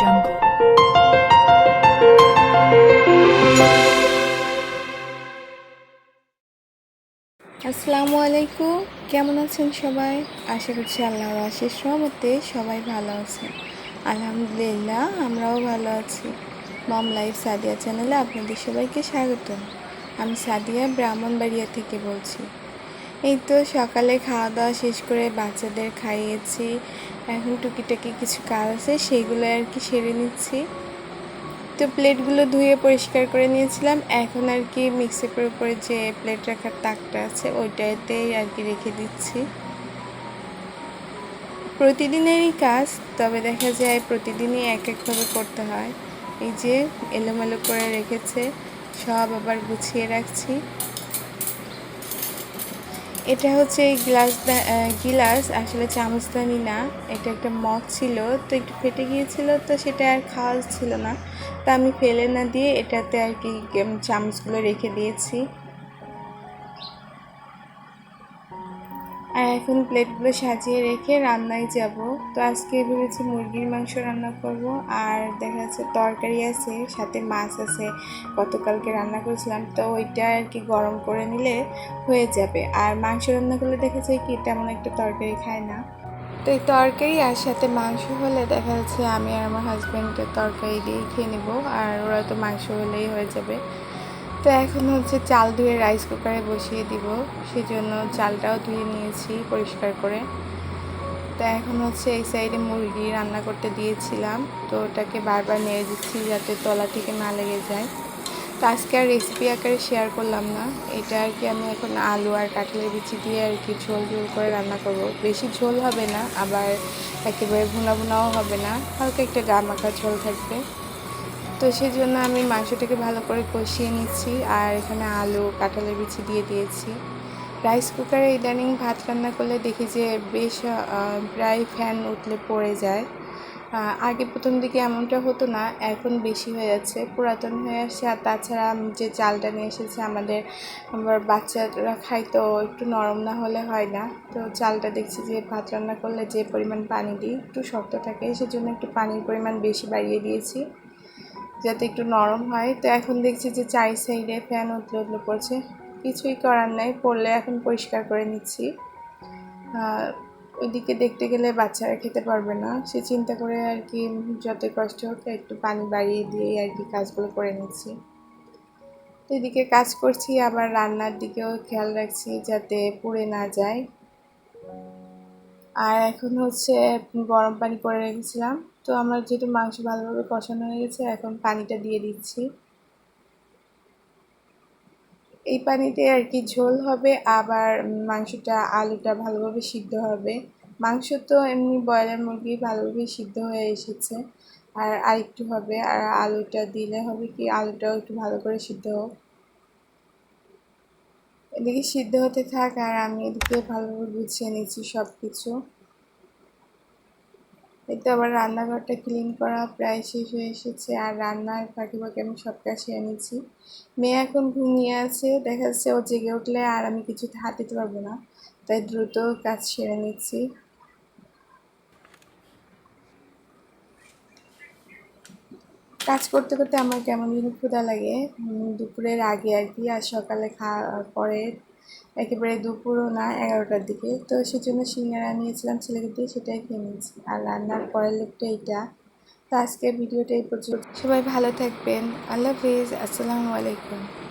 jungle. আসসালামু আলাইকুম। কেমন আছেন সবাই? আশা করছি আল্লাহর আশিস রহমতে সবাই ভালো আছেন। আলহামদুলিল্লাহ, আমরাও ভালো আছি। মম লাইফ সাদিয়া চ্যানেলে আপনাদের সবাইকে স্বাগত আমি সাদিয়া, ব্রাহ্মণবাড়িয়া থেকে বলছি। এই তো সকালে খাওয়া দাওয়া শেষ করে বাচ্চাদের খাইয়েছি। এখন টুকিটাকি কিছু কাজ আছে সেগুলো আর কি সেরে নিচ্ছি। তো প্লেটগুলো ধুয়ে পরিষ্কার করে নিয়েছিলাম। এখন আর কি মিক্সারের উপরে যে প্লেট রাখার তাকটা আছে, ওইটাতেই আর কি রেখে দিচ্ছি। প্রতিদিনেরই কাজ, তবে দেখা যায় প্রতিদিনই এক একভাবে করতে হয়। এই যে এলোমেলো করে রেখেছে, সব আবার গুছিয়ে রাখছি। এটা হচ্ছে গ্লাস গিলাস, আসলে চামচদানি না, এটা একটা মগ ছিল, তো একটু ফেটে গিয়েছিল, তো সেটা আর খাওয়া ছিল না। তা আমি ফেলে না দিয়ে এটাতে আর কি চামচগুলো রেখে দিয়েছি। আর এখন প্লেটগুলো সাজিয়ে রেখে রান্নায় যাব। তো আজকে ভেবেছি মুরগির মাংস রান্না করব আর দেখা যাচ্ছে তরকারি আছে, সাথে মাছ আছে। গতকালকে রান্না করেছিলাম, তো ওইটা আর কি গরম করে নিলে হয়ে যাবে। আর মাংস রান্না করলে দেখা যায় কি তেমন একটা তরকারি খায় না। তো এই তরকারি আর সাথে মাংস হলে দেখা যাচ্ছে আমি আর আমার হাজব্যান্ডের তরকারি দিয়ে খেয়ে নেব, আর ওরা তো মাংস হলেই হয়ে যাবে। তো এখন হচ্ছে চাল ধুয়ে রাইস কুকারে বসিয়ে দিব। সেজন্য চালটাও ধুয়ে নিয়েছি পরিষ্কার করে। তো এখন হচ্ছে এই সাইডে মুরগি রান্না করতে দিয়েছিলাম। তো ওটাকে বারবার নেড়ে দিচ্ছি যাতে তলা থেকে না লেগে যায়। তো আজকে আর রেসিপি আকারে শেয়ার করলাম না। এটা আর কি আমি এখন আলু আর কাঁঠালের বিচি দিয়ে আর কি ঝোল ঝোল করে রান্না করব। বেশি ঝোল হবে না, আবার একেবারে ভুনা ভুনাও হবে না। হালকা একটা গা মাখা ঝোল থাকবে। তো সেই জন্য আমি মাংসটাকে ভালো করে কষিয়ে নিচ্ছি আর এখানে আলু, কাঁঠালের বিচি দিয়ে দিয়েছি। রাইস কুকারে ইদানিং ভাত রান্না করলে দেখি যে বেশ প্রায় ফ্যান উঠলে পড়ে যায়। আগে প্রথম দিকে এমনটা হতো না, এখন বেশি হয়ে যাচ্ছে, পুরাতন হয়ে আসছে। আর তাছাড়া যে চালটা নিয়ে এসেছে আমাদের আবার বাচ্চারা খায় তো একটু নরম না হলে হয় না। তো চালটা দেখছি যে ভাত রান্না করলে যে পরিমাণ পানি দিই একটু শক্ত থাকে, সেজন্য একটু পানির পরিমাণ বেশি বাড়িয়ে দিয়েছি। যাতে একটু নরম হয়। তো এখন দেখছি যে চার সাইডে ফ্যান উতলে উতলে পড়ছে। কিছুই করার নাই, পড়লে এখন পরিষ্কার করে নিচ্ছি। ওইদিকে দেখতে গেলে বাচ্চারা খেতে পারবে না। সে চিন্তা করে আর কি যতই কষ্ট হোক একটু পানি বাড়িয়ে দিয়েই আর কি কাজগুলো করে নিচ্ছি। তো এদিকে কাজ করছি, আবার রান্নার দিকেও খেয়াল রাখছি যাতে পুড়ে না যায়। আর এখন হচ্ছে গরম পানি করে রেখেছিলাম। তো আমার যেহেতু মাংস ভালোভাবে কষানো হয়ে গেছে, এখন পানিটা দিয়ে দিচ্ছি। এই পানিতে আর কি ঝোল হবে, আবার মাংসটা, আলুটা ভালোভাবে সিদ্ধ হবে। মাংস তো এমনি ব্রয়লার মুরগি ভালোভাবে সিদ্ধ হয়ে এসেছে, আর আরেকটু হবে, আর আলুটা দিলে হবে কি, আলুটাও একটু ভালো করে সিদ্ধ হোক। এদিকে সিদ্ধ হতে থাক, আর আমি এদিকে ভালোভাবে গুছিয়ে নিচ্ছি সব কিছু এতে আবার রান্নাঘরটা ক্লিন করা প্রায় শেষ হয়ে এসেছে। আর রান্নার ফাঁকে ফাঁকে আমি সব কাজ সেরে নিচ্ছি। মেয়ে এখন ঘুমিয়ে আছে, দেখা যাচ্ছে ও জেগে উঠলে আর আমি কিছু হাত দিতে পারব না। তাই দ্রুত কাজ সেরে নিচ্ছি। কাজ করতে করতে আমার কেমন যেন ক্ষুধা লাগে। দুপুরের আগে আর কি, আর সকালে খাওয়ার পরে একেবারে দুপুরও না এগারোটার দিকে। তো সেজন্য সিঙ্গারা নিয়েছিলাম ছেলেকে দিয়ে, সেটাই খেয়ে নিয়েছি। আর রান্নার পরের লোকটা এইটা। তো আজকে ভিডিওটা এই পর্যন্ত। সবাই ভালো থাকবেন। আল্লাহ হাফিজ। আসসালামু আলাইকুম।